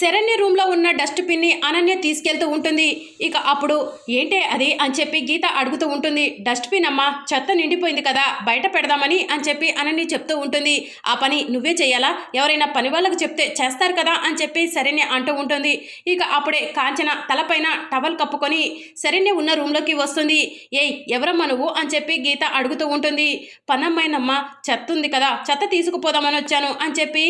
శరణ్య రూమ్లో ఉన్న డస్ట్బిన్ని అనన్య తీసుకెళ్తూ ఉంటుంది. ఇక అప్పుడు ఏంటే అది? అని చెప్పి గీత అడుగుతూ ఉంటుంది. డస్ట్బిన్ అమ్మా చెత్త నిండిపోయింది కదా బయట పెడదామని అని చెప్పి అనన్య చెప్తూ ఉంటుంది. ఆ పని నువ్వే చేయాలా? ఎవరైనా పని వాళ్ళకు చెప్తే చేస్తారు కదా అని చెప్పి శరణ్య అంటూ ఉంటుంది. ఇక అప్పుడే కాంచన తలపైన టవల్ కప్పుకొని శరణ్య ఉన్న రూమ్లోకి వస్తుంది. ఏయ్ ఎవరమ్మా నువ్వు? అని చెప్పి గీత అడుగుతూ ఉంటుంది. పనమ్మాయినమ్మ చెత్త ఉంది కదా చెత్త తీసుకుపోదామని వచ్చాను అని చెప్పి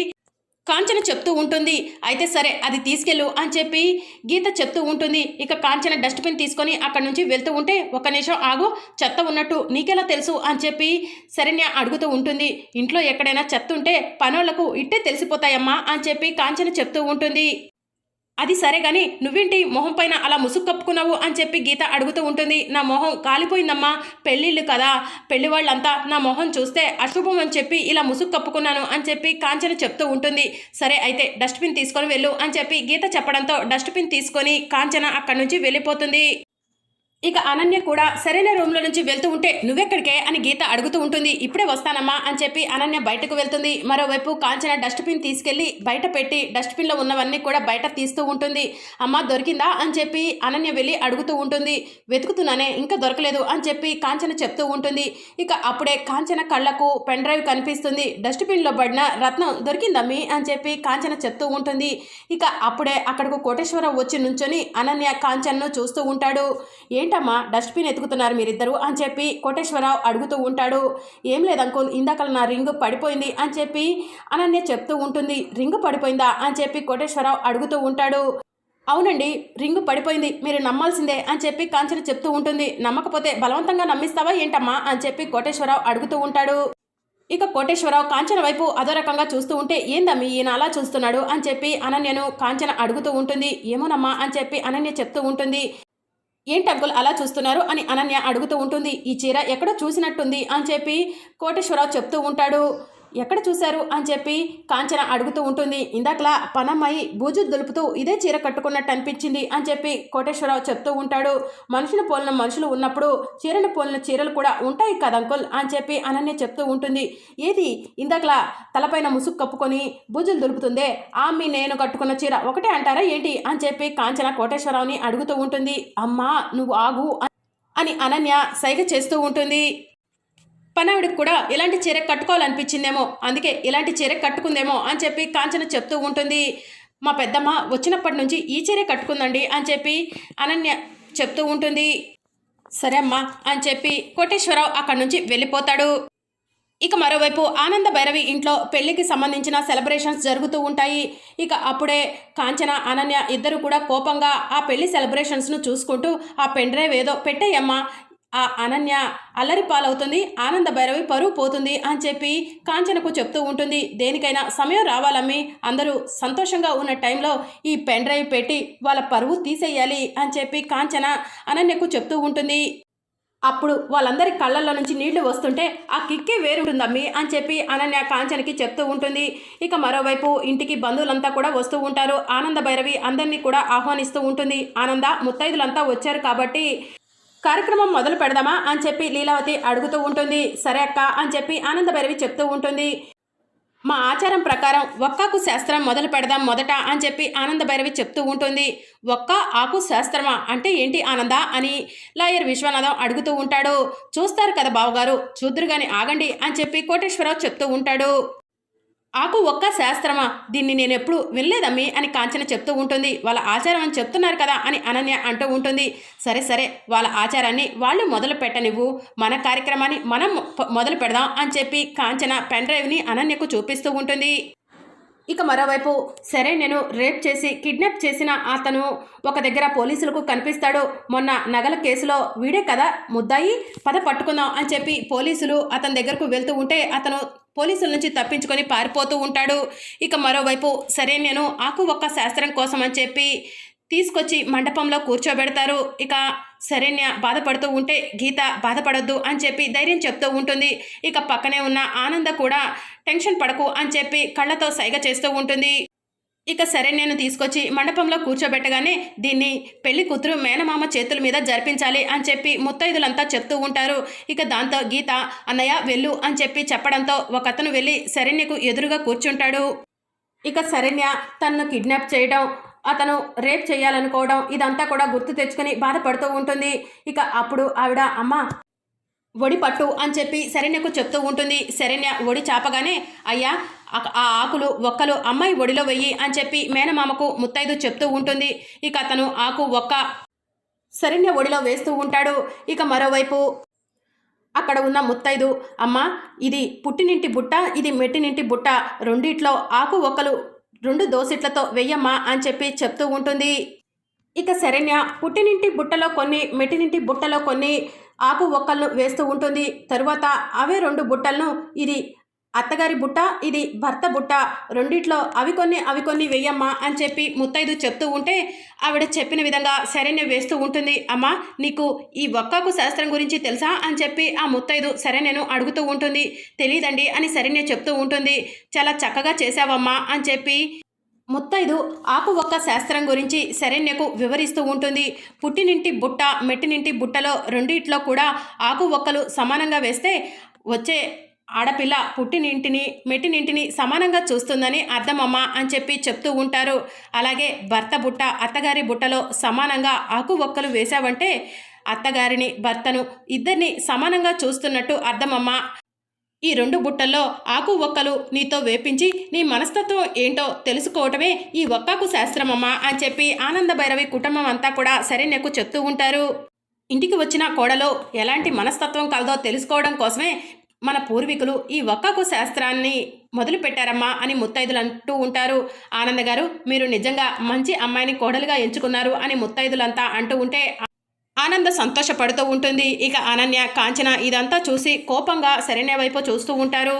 కాంచన చెప్తూ ఉంటుంది. అయితే సరే అది తీసుకెళ్ళు అని చెప్పి గీత చెప్తూ ఉంటుంది. ఇక కాంచన డస్ట్బిన్ తీసుకొని అక్కడి నుంచి వెళ్తూ ఉంటే ఒక నిమిషం ఆగు చెత్త ఉన్నట్టు నీకెలా తెలుసు? అని చెప్పి శరణ్య అడుగుతూ ఉంటుంది. ఇంట్లో ఎక్కడైనా చెత్త ఉంటే పనులకు ఇట్టే తెలిసిపోతాయమ్మా అని చెప్పి కాంచన చెప్తూ ఉంటుంది. అది సరే కానీ నువ్వేంటి మొహం పైన అలా ముసుగు కప్పుకున్నావు అని చెప్పి గీత అడుగుతూ ఉంటుంది. నా మొహం కాలిపోయిందమ్మా పెళ్ళిళ్ళు కదా. పెళ్ళి వాళ్ళంతా నా మొహం చూస్తే అశుభం అని చెప్పి ఇలా ముసుగు కప్పుకున్నాను అని చెప్పి కాంచన చెప్తూ ఉంటుంది. సరే అయితే డస్ట్బిన్ తీసుకొని వెళ్ళు అని చెప్పి గీత చెప్పడంతో డస్ట్బిన్ తీసుకొని కాంచన అక్కడి నుంచి వెళ్ళిపోతుంది. ఇక అనన్య కూడా సరైన రూమ్లో నుంచి వెళ్తూ ఉంటే నువ్వెక్కడికే? అని గీత అడుగుతూ ఉంటుంది. ఇప్పుడే వస్తానమ్మా అని చెప్పి అనన్య బయటకు వెళ్తుంది. మరోవైపు కాంచన డస్ట్బిన్ తీసుకెళ్ళి బయట పెట్టి డస్ట్బిన్లో ఉన్నవన్నీ కూడా బయట తీస్తూ ఉంటుంది. అమ్మ దొరికిందా? అని చెప్పి అనన్య వెళ్ళి అడుగుతూ ఉంటుంది. వెతుకుతున్నానే ఇంకా దొరకలేదు అని చెప్పి కాంచన చెప్తూ ఉంటుంది. ఇక అప్పుడే కాంచన కళ్ళకు పెన్ డ్రైవ్ కనిపిస్తుంది. డస్ట్బిన్లో పడిన రత్నం దొరికిందమ్మి అని చెప్పి కాంచన చెప్తూ ఉంటుంది. ఇక అప్పుడే అక్కడకు కోటేశ్వరరావు వచ్చి నుంచొని అనన్య కాంచన్ను చూస్తూ ఉంటాడు. ఏంటి ఏంటమ్మా డస్ట్బిన్ ఎత్తుకుతున్నారు మీరిద్దరు అని చెప్పి కోటేశ్వరరావు అడుగుతూ ఉంటాడు. ఏం లేదు అంకుల్ ఇందాక నా రింగ్ పడిపోయింది అని చెప్పి అనన్య చెప్తూ ఉంటుంది. రింగ్ పడిపోయిందా అని చెప్పి కోటేశ్వరరావు అడుగుతూ ఉంటాడు. అవునండి రింగ్ పడిపోయింది మీరు నమ్మాల్సిందే అని చెప్పి కాంచన చెప్తూ ఉంటుంది. నమ్మకపోతే బలవంతంగా నమ్మిస్తావా ఏంటమ్మా అని చెప్పి కోటేశ్వరరావు అడుగుతూ ఉంటాడు. ఇక కోటేశ్వరరావు కాంచన వైపు అదో రకంగా చూస్తూ ఉంటే ఏందమ్మి ఈయన అలా చూస్తున్నాడు? అని చెప్పి అనన్యను కాంచన అడుగుతూ ఉంటుంది. ఏమోనమ్మా అని చెప్పి అనన్య చెప్తూ ఉంటుంది. ఏంటి అంకుల్ అలా చూస్తున్నారు అని అనన్య అడుగుతూ ఉంటుంది ఈ చీర ఎక్కడో చూసినట్టుంది అని చెప్పి కోటేశ్వరరావు చెప్తూ ఉంటాడు. ఎక్కడ చూశారు అని చెప్పి కాంచన అడుగుతూ ఉంటుంది. ఇందాకలా పనమ్మాయి బూజు దులుపుతూ ఇదే చీర కట్టుకున్నట్టు అనిపించింది అని చెప్పి కోటేశ్వరరావు చెప్తూ ఉంటాడు. మనుషులు పోలిన మనుషులు ఉన్నప్పుడు చీరను పోలిన చీరలు కూడా ఉంటాయి కదా అంకుల్ అని చెప్పి అనన్య చెప్తూ ఉంటుంది. ఏది? ఇందాకలా తలపైన ముసుగు కప్పుకొని బూజులు దులుపుతుందే ఆమె నేను కట్టుకున్న చీర ఒకటే అంటారా ఏంటి అని చెప్పి కాంచన కోటేశ్వరరావుని అడుగుతూ ఉంటుంది. అమ్మా నువ్వు ఆగు అని అనన్య సైగ చేస్తూ ఉంటుంది. పనావిడికి కూడా ఇలాంటి చీర కట్టుకోవాలనిపించిందేమో అందుకే ఇలాంటి చీర కట్టుకుందేమో అని చెప్పి కాంచన చెప్తూ ఉంటుంది. మా పెద్దమ్మ వచ్చినప్పటి నుంచి ఈ చీరే కట్టుకుందండి అని చెప్పి అనన్య చెప్తూ ఉంటుంది. సరే అమ్మా అని చెప్పి కోటేశ్వరరావు అక్కడి నుంచి వెళ్ళిపోతాడు. ఇక మరోవైపు ఆనంద భైరవి ఇంట్లో పెళ్ళికి సంబంధించిన సెలబ్రేషన్స్ జరుగుతూ ఉంటాయి. ఇక అప్పుడే కాంచన అనన్య ఇద్దరు కూడా కోపంగా ఆ పెళ్ళి సెలబ్రేషన్స్ను చూసుకుంటూ ఆ పెన్ డ్రైవ్ ఏదో పెట్టేయమ్మా ఆ అనన్య అల్లరి పాలవుతుంది ఆనంద భైరవి పరువు పోతుంది అని చెప్పి కాంచనకు చెప్తూ ఉంటుంది. దేనికైనా సమయం రావాలమ్మి అందరూ సంతోషంగా ఉన్న టైంలో ఈ పెన్ డ్రైవ్ పెట్టి వాళ్ళ పరువు తీసేయాలి అని చెప్పి కాంచన అనన్యకు చెప్తూ ఉంటుంది. అప్పుడు వాళ్ళందరి కళ్ళల్లో నుంచి నీళ్ళు వస్తుంటే ఆ కిక్కే వేరుంటుందమ్మి అని చెప్పి అనన్య కాంచనకి చెప్తూ ఉంటుంది. ఇక మరోవైపు ఇంటికి బంధువులంతా కూడా వస్తూ ఉంటారు. ఆనంద భైరవి అందరినీ కూడా ఆహ్వానిస్తూ ఉంటుంది. ఆనంద ముత్తైదులంతా వచ్చారు కాబట్టి కార్యక్రమం మొదలు పెడదామా అని చెప్పి లీలావతి అడుగుతూ ఉంటుంది. సరే అక్క అని చెప్పి ఆనందభైరవి చెప్తూ ఉంటుంది. మా ఆచారం ప్రకారం ఒక్కాకు శాస్త్రం మొదలు పెడదాం మొదట అని చెప్పి ఆనంద భైరవి చెప్తూ ఉంటుంది. ఒక్క ఆకు శాస్త్రమా? అంటే ఏంటి ఆనంద? అని లాయర్ విశ్వనాథం అడుగుతూ ఉంటాడు. చూస్తారు కదా బావగారు చూద్దరు కానీ ఆగండి అని చెప్పి కోటేశ్వరరావు చెప్తూ ఉంటాడు. ఆకు ఒక్క శాస్త్రమా? దీన్ని నేను ఎప్పుడు వినలేదమ్మి అని కాంచన చెప్తూ ఉంటుంది. వాళ్ళ ఆచారం అని చెప్తున్నారు కదా అని అనన్య అంటూ ఉంటుంది. సరే సరే వాళ్ళ ఆచారాన్ని వాళ్ళు మొదలు పెట్టనివ్వు. మన కార్యక్రమాన్ని మనం మొదలు పెడదాం అని చెప్పి కాంచన పెన్ డ్రైవ్ని అనన్యకు చూపిస్తూ ఉంటుంది. ఇక మరోవైపు సరే నేను రేప్ చేసి కిడ్నాప్ చేసిన అతను ఒక దగ్గర పోలీసులకు కనిపిస్తాడు. మొన్న నగల కేసులో వీడే కదా ముద్దాయి? పద పట్టుకుందాం అని చెప్పి పోలీసులు అతని దగ్గరకు వెళ్తూ ఉంటే అతను పోలీసుల నుంచి తప్పించుకొని పారిపోతూ ఉంటాడు. ఇక మరోవైపు సరే నేను ఆకు ఒక్క శాస్త్రం కోసం అని చెప్పి తీసుకొచ్చి మండపంలో కూర్చోబెడతారు. ఇక శరణ్య బాధపడుతూ ఉంటే గీత బాధపడొద్దు అని చెప్పి ధైర్యం చెప్తూ ఉంటుంది. ఇక పక్కనే ఉన్న ఆనంద కూడా టెన్షన్ పడకు అని చెప్పి కళ్ళతో సైగ చేస్తూ ఉంటుంది. ఇక శరణ్యను తీసుకొచ్చి మండపంలో కూర్చోబెట్టగానే దీన్ని పెళ్ళి కూతురు మేనమామ చేతుల మీద జరిపించాలి అని చెప్పి ముత్తైదులంతా చెప్తూ ఉంటారు. ఇక దాంతో గీత అన్నయ్య వెళ్ళు అని చెప్పి చెప్పడంతో ఒక అతను వెళ్ళి శరణ్యకు ఎదురుగా కూర్చుంటాడు. ఇక శరణ్య తనను కిడ్నాప్ చేయడం అతను రేప్ చేయాలనుకోవడం ఇదంతా కూడా గుర్తు తెచ్చుకొని బాధపడుతూ ఉంటుంది. ఇక అప్పుడు ఆవిడ అమ్మ ఒడి పట్టు అని చెప్పి శరణ్యకు చెప్తూ ఉంటుంది. శరణ్య ఒడి చాపగానే అయ్యా ఆ- ఆ ఆకులు ఒక్కలు అమ్మాయి ఒడిలో వెయ్యి అని చెప్పి మేనమామకు ముత్తైదు చెప్తూ ఉంటుంది. ఇక అతను ఆకు ఒక్క శరణ్య ఒడిలో వేస్తూ ఉంటాడు. ఇక మరోవైపు అక్కడ ఉన్న ముత్తైదు అమ్మ ఇది పుట్టినింటి బుట్ట ఇది మెట్టినింటి బుట్ట రెండిట్లో ఆకు ఒక్కలు రెండు దోసిట్లతో వెయ్యమ్మా అని చెప్పి చెప్తూ ఉంటుంది. ఇక శరణ్య పుట్టినింటి బుట్టలో కొన్ని మెట్టినింటి బుట్టలో కొన్ని ఆకు ఒక్కలను వేస్తూ ఉంటుంది. తరువాత అవే రెండు బుట్టలను ఇది అత్తగారి బుట్ట ఇది భర్త బుట్ట. రెండిట్లో అవి కొన్ని అవి కొన్ని వెయ్యమ్మా అని చెప్పి ముత్తైదు చెప్తూ ఉంటే ఆవిడ చెప్పిన విధంగా శరణ్య వేస్తూ ఉంటుంది. అమ్మా నీకు ఈ ఒక్కకు శాస్త్రం గురించి తెలుసా అని చెప్పి ఆ ముత్తైదు శరణ్యను అడుగుతూ ఉంటుంది. తెలియదండి అని శరణ్య చెప్తూ ఉంటుంది. చాలా చక్కగా చేశావమ్మా అని చెప్పి ముత్తైదు ఆకు ఒక్క శాస్త్రం గురించి శరణ్యకు వివరిస్తూ ఉంటుంది. పుట్టినింటి బుట్ట మెట్టినింటి బుట్టలో రెండిట్లో కూడా ఆకు ఒక్కలు సమానంగా వేస్తే వచ్చే ఆడపిల్ల పుట్టినింటిని మెట్టినింటిని సమానంగా చూస్తుందని అర్థమమ్మ అని చెప్పి చెప్తూ ఉంటారు. అలాగే భర్త బుట్ట అత్తగారి బుట్టలో సమానంగా ఆకు ఒక్కలు వేశావంటే అత్తగారిని భర్తను ఇద్దరిని సమానంగా చూస్తున్నట్టు అర్థమమ్మ. ఈ రెండు బుట్టల్లో ఆకు ఒక్కలు నీతో వేపించి నీ మనస్తత్వం ఏంటో తెలుసుకోవటమే ఈ ఒక్కాకు శాస్త్రమమ్మా అని చెప్పి ఆనంద భైరవి కుటుంబం అంతా కూడా శరణ్యకు చెప్తూ ఉంటారు. ఇంటికి వచ్చిన కోడలో ఎలాంటి మనస్తత్వం కలదో తెలుసుకోవడం కోసమే మన పూర్వీకులు ఈ ఒక్కకు శాస్త్రాన్ని మొదలు పెట్టారమ్మా అని ముత్తైదులు అంటూ ఉంటారు. ఆనంద గారు మీరు నిజంగా మంచి అమ్మాయిని కోడలుగా ఎంచుకున్నారు అని ముత్తైదులంతా అంటూ ఉంటే ఆనంద సంతోషపడుతూ ఉంటుంది. ఇక అనన్య కాంచన ఇదంతా చూసి కోపంగా శరణ్య వైపు చూస్తూ ఉంటారు.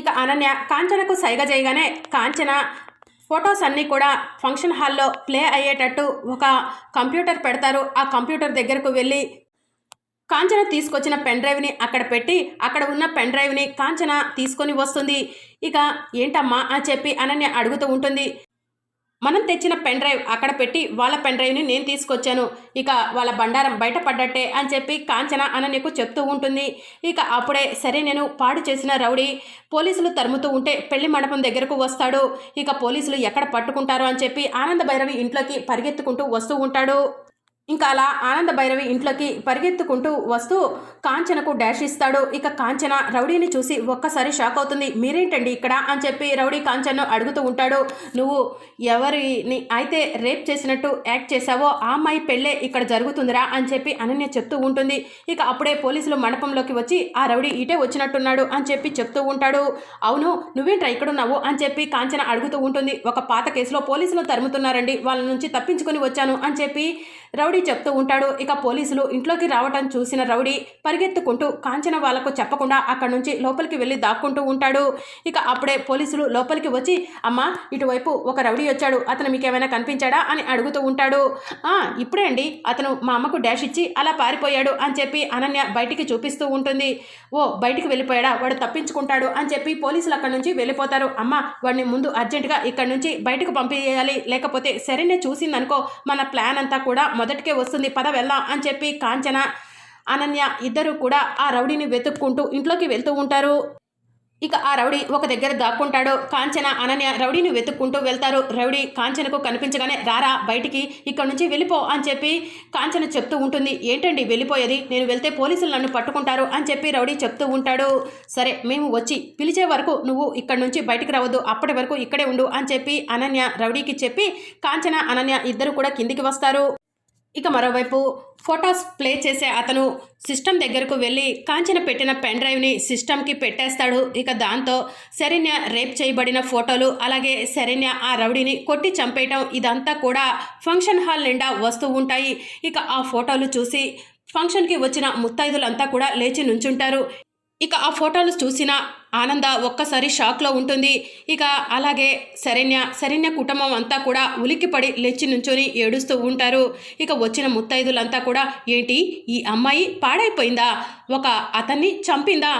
ఇక అనన్య కాంచనకు సైగ చేయగానే కాంచన ఫొటోస్ అన్నీ కూడా ఫంక్షన్ హాల్లో ప్లే అయ్యేటట్టు ఒక కంప్యూటర్ పెడతారు. ఆ కంప్యూటర్ దగ్గరకు వెళ్ళి కాంచన తీసుకొచ్చిన పెన్ డ్రైవ్ని అక్కడ పెట్టి అక్కడ ఉన్న పెన్ డ్రైవ్ని కాంచన తీసుకొని వస్తుంది. ఇక ఏంటమ్మా అని చెప్పి అనన్య అడుగుతూ ఉంటుంది. మనం తెచ్చిన పెన్ డ్రైవ్ అక్కడ పెట్టి వాళ్ళ పెన్ డ్రైవ్ని నేను తీసుకొచ్చాను. ఇక వాళ్ళ బండారం బయటపడ్డట్టే అని చెప్పి కాంచన అనన్యకు చెప్తూ ఉంటుంది. ఇక అప్పుడే సరే నేను పాడు చేసిన రౌడీ పోలీసులు తరుముతూ ఉంటే పెళ్ళి మండపం దగ్గరకు వస్తాడు. ఇక పోలీసులు ఎక్కడ పట్టుకుంటారు అని చెప్పి ఆనంద భైరవి ఇంట్లోకి పరిగెత్తుకుంటూ వస్తూ ఉంటాడు. ఇంకా అలా ఆనంద భైరవి ఇంట్లోకి పరిగెత్తుకుంటూ వస్తూ కాంచనకు డాష్ ఇస్తాడు. ఇక కాంచన రౌడీని చూసి ఒక్కసారి షాక్ అవుతుంది. మీరేంటండి ఇక్కడ అని చెప్పి రౌడీ కాంచన్ను అడుగుతూ ఉంటాడు. నువ్వు ఎవరిని అయితే రేప్ చేసినట్టు యాక్ట్ చేశావో ఆ అమ్మాయి పెళ్ళే ఇక్కడ జరుగుతుందిరా అని చెప్పి అనన్య చెప్తూ ఉంటుంది. ఇక అప్పుడే పోలీసులు మండపంలోకి వచ్చి ఆ రౌడీ ఇటే వచ్చినట్టున్నాడు అని చెప్పి చెప్తూ ఉంటాడు. అవును నువ్వేంట్రా ఇక్కడున్నావు అని చెప్పి కాంచన అడుగుతూ ఉంటుంది. ఒక పాత కేసులో పోలీసులు తరుముతున్నారండి. వాళ్ళ నుంచి తప్పించుకొని వచ్చాను అని చెప్పి రౌడీ చెప్తూ ఉంటాడు. ఇక పోలీసులు ఇంట్లోకి రావటం చూసిన రౌడీ పరిగెత్తుకుంటూ కాంచన వాళ్ళకు చెప్పకుండా అక్కడి నుంచి లోపలికి వెళ్ళి దాక్కుంటూ ఉంటాడు. ఇక అప్పుడే పోలీసులు లోపలికి వచ్చి అమ్మ ఇటువైపు ఒక రౌడీ వచ్చాడు. అతను మీకు ఏమైనా కనిపించాడా? అని అడుగుతూ ఉంటాడు. ఇప్పుడే అండి. అతను మా అమ్మకు డాష్ ఇచ్చి అలా పారిపోయాడు అని చెప్పి అనన్య బయటికి చూపిస్తూ ఉంటుంది. ఓ బయటికి వెళ్ళిపోయాడా? వాడు తప్పించుకుంటాడు అని చెప్పి పోలీసులు అక్కడి నుంచి వెళ్ళిపోతారు. అమ్మ వాడిని ముందు అర్జెంటుగా ఇక్కడి నుంచి బయటకు పంపించేయాలి లేకపోతే సరైన చూసిందనుకో మన ప్లాన్ అంతా కూడా మొదటికే వస్తుంది పద వెళ్దాం అని చెప్పి కాంచన అనన్య ఇద్దరు కూడా ఆ రౌడీని వెతుక్కుంటూ ఇంట్లోకి వెళ్తూ ఉంటారు. ఇక ఆ రౌడీ ఒక దగ్గర దాక్కుంటాడు. కాంచన అనన్య రౌడీని వెతుక్కుంటూ వెళ్తారు. రౌడీ కాంచనకు కనిపించగానే రారా బయటికి ఇక్కడ నుంచి వెళ్ళిపో అని చెప్పి కాంచన చెప్తూ ఉంటుంది. ఏంటండి వెళ్ళిపోయేది? నేను వెళ్తే పోలీసులు నన్ను పట్టుకుంటారు అని చెప్పి రౌడీ చెప్తూ ఉంటాడు. సరే మేము వచ్చి పిలిచే వరకు నువ్వు ఇక్కడ నుంచి బయటికి రావద్దు. అప్పటి వరకు ఇక్కడే ఉండు అని చెప్పి అనన్య రౌడీకి చెప్పి కాంచన అనన్య ఇద్దరు కూడా కిందికి వస్తారు. ఇక మరోవైపు ఫొటోస్ ప్లే చేసే అతను సిస్టమ్ దగ్గరకు వెళ్ళి కాంచన పెట్టిన పెన్ డ్రైవ్ని సిస్టమ్కి పెట్టేస్తాడు. ఇక దాంతో శరణ్య రేప్ చేయబడిన ఫోటోలు అలాగే శరణ్య ఆ రౌడీని కొట్టి చంపేయటం ఇదంతా కూడా ఫంక్షన్ హాల్ నిండా వస్తూ ఉంటాయి. ఇక ఆ ఫోటోలు చూసి ఫంక్షన్కి వచ్చిన ముత్తైదులంతా కూడా లేచి నుంచుంటారు. ఇక ఆ ఫోటోలు చూసిన ఆనంద ఒక్కసారి షాక్లో ఉంటుంది. ఇక అలాగే శరణ్య శరణ్య కుటుంబం అంతా కూడా ఉలిక్కిపడి లేచి నుంచొని ఏడుస్తూ ఉంటారు. ఇక వచ్చిన ముత్తైదులంతా కూడా ఏంటి? ఈ అమ్మాయి పాడైపోయిందా? ఒక అతన్ని చంపిందా?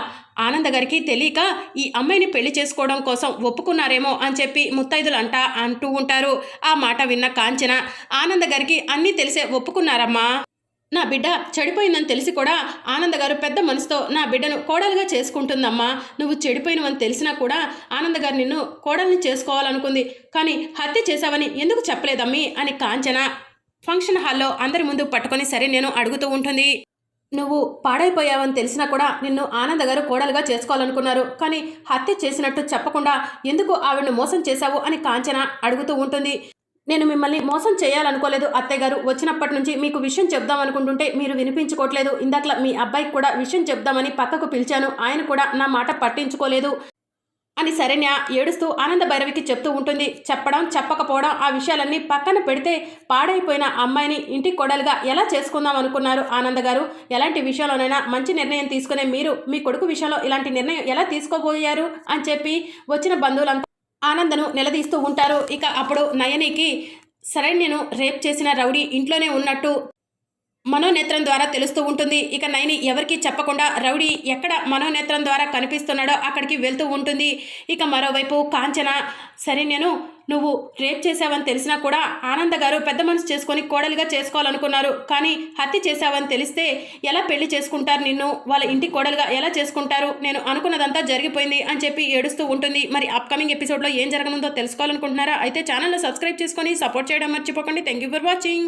ఆనంద గారికి తెలియక ఈ అమ్మాయిని పెళ్ళి చేసుకోవడం కోసం ఒప్పుకున్నారేమో అని చెప్పి ముత్తైదులు అంట అంటూ ఉంటారు. ఆ మాట విన్న కాంచన ఆనంద గారికి అన్నీ తెలిసే ఒప్పుకున్నారమ్మా. నా బిడ్డ చెడిపోయిందని తెలిసి కూడా ఆనంద గారు పెద్ద మనసుతో నా బిడ్డను కోడలుగా చేసుకుంటుందమ్మా నువ్వు చెడిపోయినవని తెలిసినా కూడా ఆనంద గారు నిన్ను కోడల్ని చేసుకోవాలనుకుంది. కానీ హత్య చేశావని ఎందుకు చెప్పలేదమ్మీ? అని కాంచన ఫంక్షన్ హాల్లో అందరి ముందు పట్టుకొని సరే నేను అడుగుతూ ఉంటుంది. నువ్వు పాడైపోయావని తెలిసినా కూడా నిన్ను ఆనంద గారు కోడలుగా చేసుకోవాలనుకున్నారు. కానీ హత్య చేసినట్టు చెప్పకుండా ఎందుకు ఆవిడను మోసం చేశావు? అని కాంచన అడుగుతూ ఉంటుంది. నేను మిమ్మల్ని మోసం చేయాలనుకోలేదు అత్తయ్య గారు. వచ్చినప్పటి నుంచి మీకు విషయం చెప్దాం అనుకుంటుంటే మీరు వినిపించుకోవట్లేదు. ఇందాక మీ అబ్బాయికి కూడా విషయం చెప్దామని పక్కకు పిలిచాను. ఆయన కూడా నా మాట పట్టించుకోలేదు అని శరణ్య ఏడుస్తూ ఆనంద భైరవికి చెప్తూ ఉంటుంది. చెప్పడం చెప్పకపోవడం ఆ విషయాలన్నీ పక్కన పెడితే పాడైపోయిన అమ్మాయిని ఇంటి కొడలుగా ఎలా చేసుకుందాం అనుకున్నారు ఆనంద గారు? ఎలాంటి విషయంలోనైనా మంచి నిర్ణయం తీసుకునే మీరు మీ కొడుకు విషయంలో ఇలాంటి నిర్ణయం ఎలా తీసుకోబోయారు? అని చెప్పి వచ్చిన బంధువులంతా ఆనందను నిలదీస్తూ ఉంటారు. ఇక అప్పుడు నయనికి శరణ్యను రేప్ చేసిన రౌడీ ఇంట్లోనే ఉన్నట్టు మనోనేత్రం ద్వారా తెలుస్తూ ఉంటుంది. ఇక నయని ఎవరికి చెప్పకుండా రౌడీ ఎక్కడ మనోనేత్రం ద్వారా కనిపిస్తున్నాడో అక్కడికి వెళ్తూ ఉంటుంది. ఇక మరోవైపు కాంచన శరణ్యను నువ్వు రేప్ చేశావని తెలిసినా కూడా ఆనంద గారు పెద్ద మనసు చేసుకొని కోడలిగా చేసుకోవాలనుకున్నారు. కానీ హత్య చేశావని తెలిస్తే ఎలా పెళ్ళి చేసుకుంటారు నిన్ను? వాళ్ళ ఇంటి కోడలుగా ఎలా చేసుకుంటారు? నేను అనుకున్నదంతా జరిగిపోయింది అని చెప్పి ఏడుస్తూ ఉంటుంది. మరి అప్కమింగ్ ఎపిసోడ్లో ఏం జరగనుందో తెలుసుకోవాలనుకుంటున్నారా? అయితే ఛానల్ను సబ్స్క్రైబ్ చేసుకొని సపోర్ట్ చేయడం మర్చిపోకండి. Thank you for watching